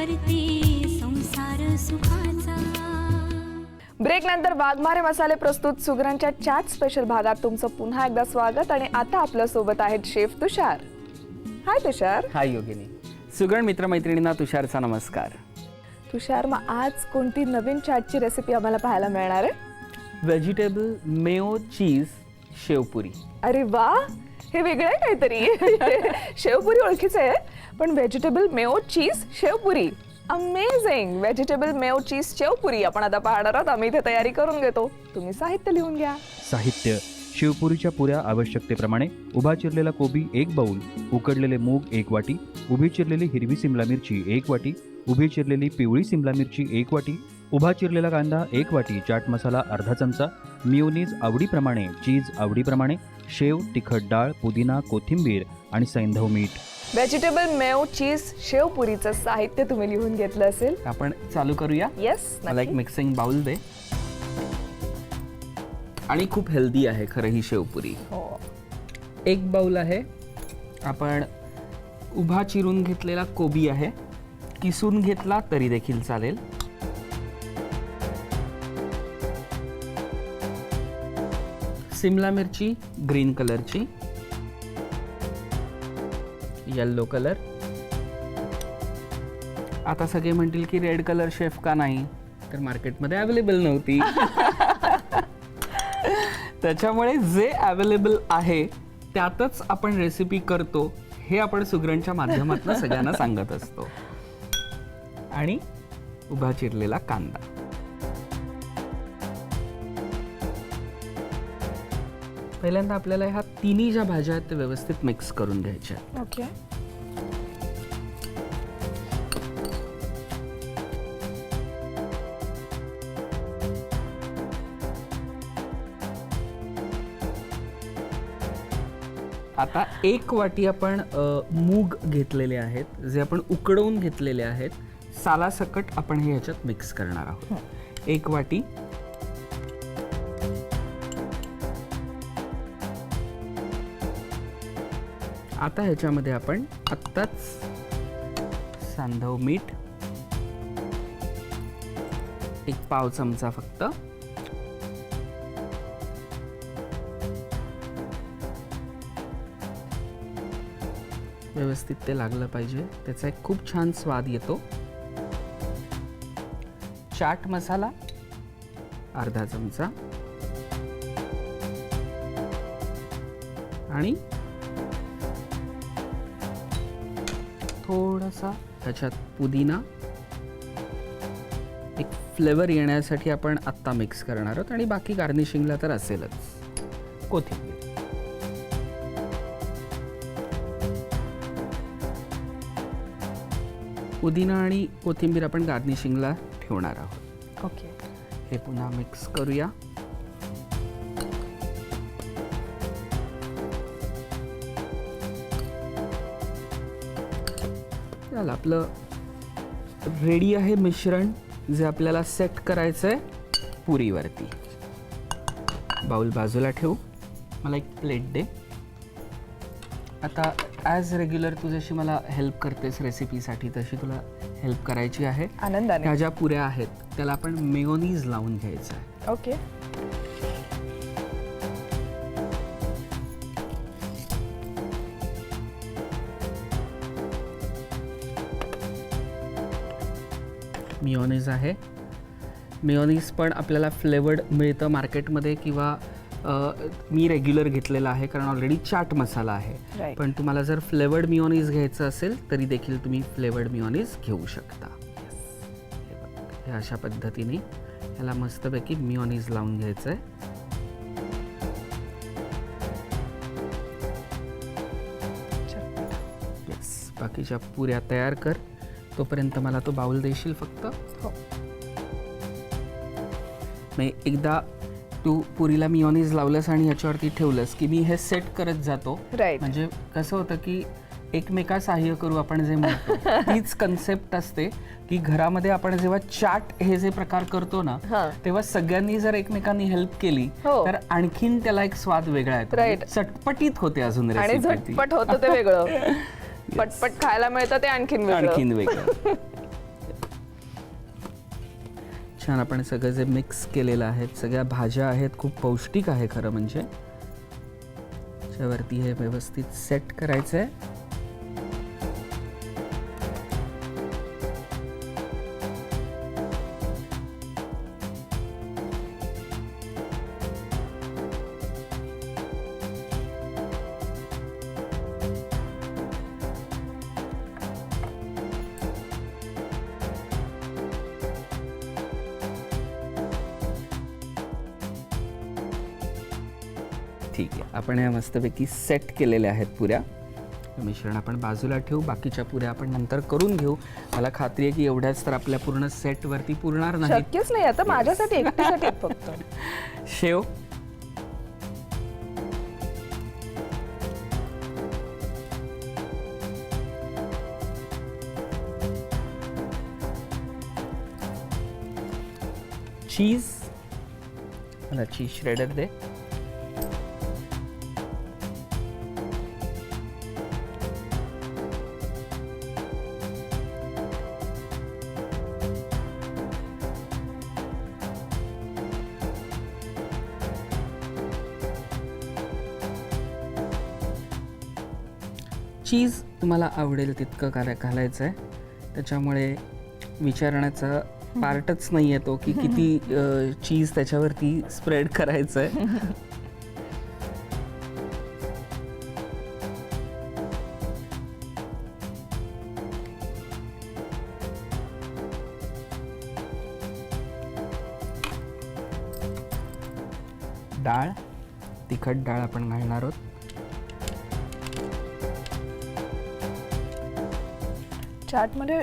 करते संसार सुखाचा. ब्रेक नंतर वाघमारे मसाले प्रस्तुत सुगरांच्या चॅट स्पेशल भागात तुमचं पुन्हा एकदा स्वागत आणि आता आपल्यासोबत आहेत शेफ तुषार. हाय तुषार. हाय योगिनी. सुगरण मित्रमैत्रिणींना तुषारचा नमस्कार. तुषार मग आज कोणती नवीन चॅटची रेसिपी आम्हाला पाहायला मिळणार आहे? Vegetable mayo cheese sevpuri. अरे वा! हे वेगळं आहे काहीतरी. शेवपुरी ओळखीचं आहे पण vegetable mayo cheese sevpuri. Amazing vegetable mayo cheese sevpuri. आपण आता पाहणार आहोत आम्ही इथे तयारी करून घेतो. तुम्ही साहित्य लिहून घ्या. साहित्य. शिवपुरीच्या पुऱ्या आवश्यकतेप्रमाणे उभा चिरलेला कोबी एक बाऊल उकडलेले मूग एक वाटी उभी चिरलेली हिरवी सिमला मिरची एक वाटी उभी चिरलेली पिवळी सिमला मिरची एक वाटी उभा चिरलेला कांदा एक वाटी चाट मसाला अर्धा चमचा मिओनीज आवडीप्रमाणे चीज आवडीप्रमाणे शेव तिखट डाळ पुदिना कोथिंबीर आणि सैंधव मीठ. व्हेजिटेबल मेओ चीज शेवपुरीचं साहित्य तुम्ही लिहून घेतलं असेल. आपण चालू करूया? येस मला एक मिक्सिंग बाउल दे. आणि खूप हेल्दी आहे खरं ही शेवपुरी हो. एक बाउल आहे. आपण उभा चिरून घेतलेला कोबी आहे. किसून घेतला तरी देखील चालेल. सिमला मिरची ग्रीन कलरची. येल्लो कलर आता सगळे म्हणतील की रेड कलर शेफ का नाही? तर मार्केटमध्ये अवेलेबल नव्हती. त्याच्यामुळे जे अवेलेबल आहे त्यातच आपण रेसिपी करतो हे आपण सुगरणच्या माध्यमातून सगळ्यांना सांगत असतो. आणि? उभा चिरलेला कांदा. पहिल्यांदा आपल्याला ह्या तिन्ही ज्या भाज्या आहेत त्या व्यवस्थित मिक्स करून घ्यायच्या आहेत. ओके आता एक वाटी आपण अ, मूग घेतलेले आहेत जे आपण उकडवून घेतलेले आहेत. सालासकट आपण हे ह्याच्यात मिक्स करणार आहोत. एक वाटी आता ह्याच्यामध्ये आपण आत्ताच सांधव मीठ एक पाव चमचा फक्त. व्यवस्थित ते लागलं पाहिजे. त्याचा एक खूप छान स्वाद येतो. चाट मसाला अर्धा चमचा. आणि थोडासा त्याच्यात पुदिना. एक फ्लेवर येण्यासाठी आपण आत्ता मिक्स करणार आहोत आणि बाकी गार्निशिंगला तर असेलच. कोथिंबीर. पुदिना आणि कोथिंबीर आपण गार्निशिंगला ठेवणार आहोत. ओके. हे पुन्हा मिक्स करूया. झालं आपलं रेडी आहे मिश्रण जे आपल्याला सेट करायचं आहे पुरीवरती. बाउल बाजूला ठेवू. मला एक प्लेट दे. आता ॲज रेग्युलर तू जशी मला हेल्प करतेस रेसिपीसाठी तशी तुला हेल्प करायची आहे. आनंदाने. ह्या ज्या पुऱ्या आहेत त्याला आपण मेयोनीज लावून घ्यायचं आहे. ओके मिओनीज आहे. मिओनीज पण आपल्याला फ्लेवर्ड मिळतं मार्केटमध्ये किंवा मी रेग्युलर घेतलेला आहे कारण ऑलरेडी चाट मसाला आहे. पण तुम्हाला जर फ्लेवर्ड मिओनीज घ्यायचं असेल तरी देखील तुम्ही फ्लेवर्ड मिओनीज घेऊ शकता. हे अशा पद्धतीने ह्याला मस्तपैकी मिओनीज लावून घ्यायचं आहे बाकीच्या पुऱ्या तयार कर. तोपर्यंत मला तो बाउल देशील फक्त हो एकदा तू पुरीला मिओनीज लावलंस आणि ह्याच्यावरती ठेवलंस की मी हे सेट करत जातो म्हणजे कसं होतं की एकमेका सहाय्य करू आपण जे म्हणतो तीच कन्सेप्ट असते की घरामध्ये आपण जेव्हा चाट हे जे प्रकार करतो ना हा. तेव्हा सगळ्यांनी जर एकमेकांनी हेल्प केली हो. तर आणखीन त्याला एक स्वाद वेगळा येतो Right. चटपटीत होते अजून आणि recipe ती. झटपट होतं ते वेगळं पटपट खायला मिळतं ते आणखीन आणखीन वेगळं. छान आपण सगळं जे मिक्स केलेलं आहे सगळ्या भाज्या आहेत खूप पौष्टिक आहे खरं म्हणजे. त्याच्यावरती हे व्यवस्थित सेट करायचं आहे ठीक आहे. आपण या मस्तपैकी सेट केलेल्या आहेत पुऱ्या. मिश्रण आपण बाजूला ठेवू बाकीच्या पुऱ्या आपण नंतर करून घेऊ. मला खात्री आहे की एवढ्याच तर आपल्या पूर्ण सेटवरती पुरणार नाही शक्यच नाही आता माझ्यासाठी एकटीसाठी फक्त. शेव. चीज मला चीज श्रेडर दे. चीज तुम्हाला आवडेल तितकं काय घालायचं आहे त्याच्यामुळे विचारण्याचा पार्टच नाही आहे तो की किती चीज त्याच्यावरती स्प्रेड करायचं आहे डाळ तिखट डाळ आपण घालणार आहोत. चाटमध्ये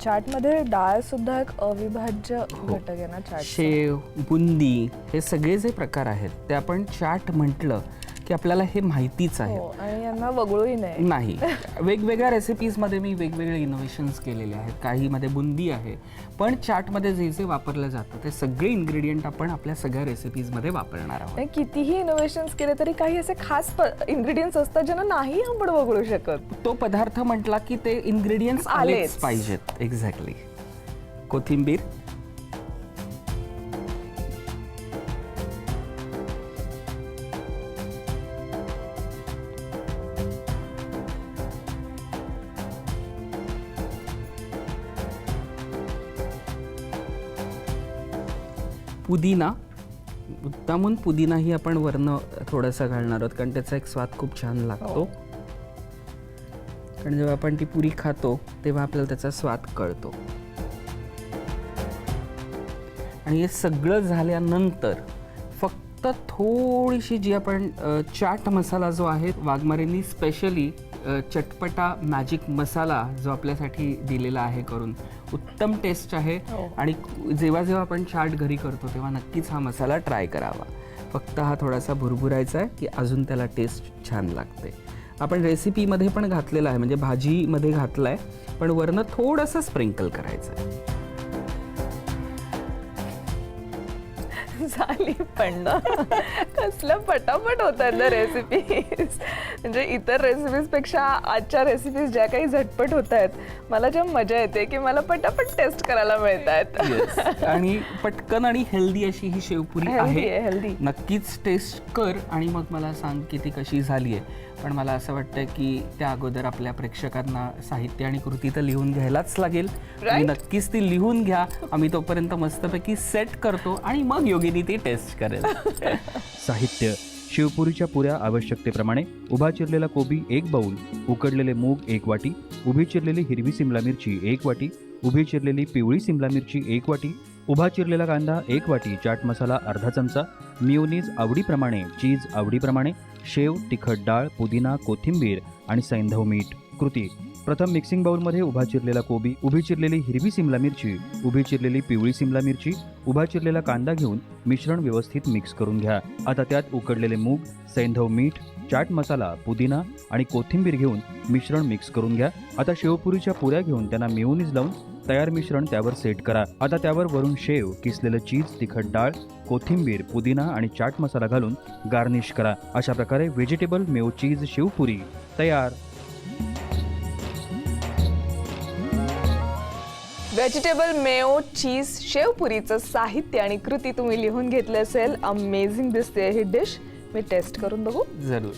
चाटमध्ये डाळ सुद्धा एक अविभाज्य घटक आहे ना चाट शेव बुंदी हे सगळे जे प्रकार आहेत ते आपण चाट म्हटलं की आपल्याला हे माहितीच आहे. हो आणि यांना वगळूही नाही नाही. वेगवेगळ्या रेसिपीजमध्ये मी वेगवेगळे इनोव्हेशन्स केलेले आहेत. काहीमध्ये बुंदी आहे पण चाटमध्ये जे जे वापरलं जातं ते सगळे इन्ग्रेडियंट आपण आपल्या सगळ्या रेसिपीजमध्ये वापरणार आहोत. आणि कितीही इनोव्हेशन्स केले तरी काही असे खास इन्ग्रेडियंट्स असतात ज्यांना नाही आपण वगळू शकत. तो पदार्थ म्हटला की ते इन्ग्रेडियंट्स आलेच. आलेच. पाहिजेत. एक्झॅक्टली कोथिंबीर पुदिना उत्तमून पुदिनाही आपण वरनं थोडासा घालणार आहोत कारण त्याचा एक स्वाद खूप छान लागतो. कारण जेव्हा आपण ती पुरी खातो तेव्हा आपल्याला त्याचा स्वाद कळतो. आणि हे सगळं झाल्यानंतर फक्त थोडीशी जी आपण चाट मसाला जो आहे वाघमारेंनी स्पेशली चटपटा मॅजिक मसाला जो आपल्यासाठी दिलेला आहे करून. उत्तम टेस्ट आहे हो. आणि जेव्हा जेव्हा आपण चाट घरी करतो तेव्हा नक्कीच हा मसाला ट्राय करावा. फक्त हा थोडासा भुरभुरायचा आहे की अजून त्याला टेस्ट छान लागते. आपण रेसिपीमध्ये पण घातलेला आहे म्हणजे भाजीमध्ये घातला आहे पण वरनं थोडंसं स्प्रिंकल करायचं आहे झाली पण ना. कसलं पटापट होतात ना रेसिपीज म्हणजे इतर रेसिपीजपेक्षा आजच्या रेसिपीज ज्या काही झटपट होत आहेत मला जेव्हा मजा येते की मला पटापट टेस्ट करायला मिळत आहेत आणि पटकन आणि हेल्दी अशी ही शेवपुरी आहे. healthy. नक्कीच टेस्ट कर आणि मग मला सांग की ती कशी झाली आहे. पण मला असं वाटतं की त्या अगोदर आपल्या प्रेक्षकांना साहित्य आणि कृती तर लिहून घ्यायलाच लागेल. Right. नक्कीच ती लिहून घ्या. आम्ही तोपर्यंत मस्तपैकी सेट करतो आणि मग योगिनी ती टेस्ट करेल. साहित्य शिवपुरीच्या पुऱ्या आवश्यकतेप्रमाणे उभा चिरलेला कोबी एक बाऊल उकडलेले मूग एक वाटी उभी चिरलेली हिरवी सिमला मिरची एक वाटी उभी चिरलेली पिवळी सिमला मिरची एक वाटी उभा चिरलेला कांदा एक वाटी चाट मसाला अर्धा चमचा मियोनीज आवडीप्रमाणे चीज आवडीप्रमाणे शेव तिखट डाळ पुदिना कोथिंबीर आणि सैंधव मीठ. कृती प्रथम मिक्सिंग बाउलमध्ये उभा चिरलेला कोबी उभी चिरलेली हिरवी सिमला मिरची उभी चिरलेली पिवळी सिमला मिरची उभा चिरलेला कांदा घेऊन मिश्रण व्यवस्थित मिक्स करून घ्या. आता त्यात उकडलेले मूग सैंधव मीठ चाट मसाला पुदिना आणि कोथिंबीर घेऊन मिश्रण मिक्स करून घ्या. आता शेवपुरीच्या पुऱ्या घेऊन त्यांना मेयोनीज लावून तयार मिश्रण त्यावर सेट करा. आता त्यावर वरून शेव किसलेलं चीज तिखट डाळ कोथिंबीर पुदिना आणि चाट मसाला घालून गार्निश करा. अशा प्रकारे व्हेजिटेबल मेव चीज शेवपुरी तयार. व्हेजिटेबल मेओ चीज शेवपुरीचं साहित्य आणि कृती तुम्ही लिहून घेतलं असेल. अमेझिंग दिसते ही डिश मी टेस्ट करून बघू. जरूर.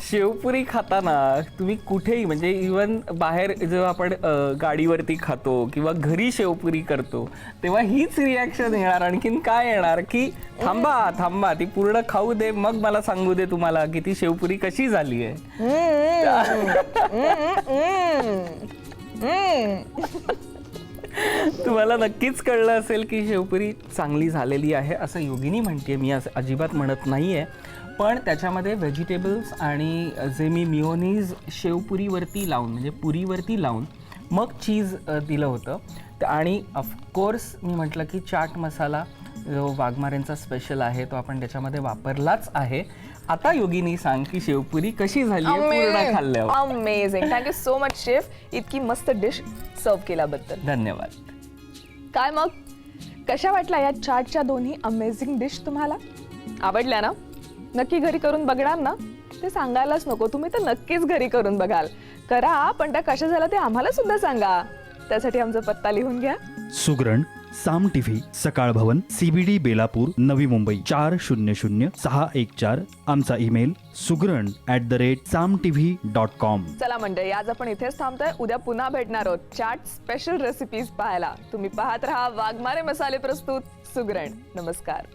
शेवपुरी खाताना तुम्ही कुठेही म्हणजे इवन बाहेर जेव्हा आपण गाडीवरती खातो किंवा घरी शेवपुरी करतो तेव्हा हीच रिॲक्शन येणार. आणखीन काय येणार की थांबा थांबा ती पूर्ण खाऊ दे मग मला सांगू दे तुम्हाला की ती शेवपुरी कशी झाली आहे. तुम्हाला नक्कीच कळलं असेल की शेवपुरी चांगली झालेली आहे असं योगिनी म्हणते मी असं अजिबात म्हणत नाही आहे पण त्याच्यामध्ये व्हेजिटेबल्स आणि जे मी मिओनीज शेवपुरीवरती लावून म्हणजे पुरीवरती लावून मग चीज दिलं होतं. आणि ऑफकोर्स मी म्हटलं की चाट मसाला जो वाघमारेंचा स्पेशल आहे तो आपण त्याच्यामध्ये वापरलाच आहे. आता योगिनी सांग की शेवपुरी कशी झाली amazing thank you so much chef इतकी मस्त डिश सर्व केल्याबद्दल. धन्यवाद. काय मग? कशा वाटल्या या चाटच्या दोन्ही अमेझिंग डिश तुम्हाला? आवडल्या ना? नक्की घरी करून बघणार ना? ते सांगायलाच नको. तुम्ही तर नक्कीच घरी करून बघाल. करा पण त्या कशा झाल्या ते आम्हाला सुद्धा सांगा. त्यासाठी आमचा पत्ता लिहून घ्या. सुगरण साम टीव्ही सकाळ भवन सीबीडी बेलापूर नवी मुंबई. चार शून्य शून्य सहा एक चार. आमचा email Sugran at the rate Saam TV dot com चला मंडळी आज आपण इथेच थांबतोय. उद्या पुन्हा भेटणार आहोत. चाट स्पेशल रेसिपीज पाहायला. तुम्ही पाहत राहा वाघमारे मसाले प्रस्तुत. सुगरण नमस्कार.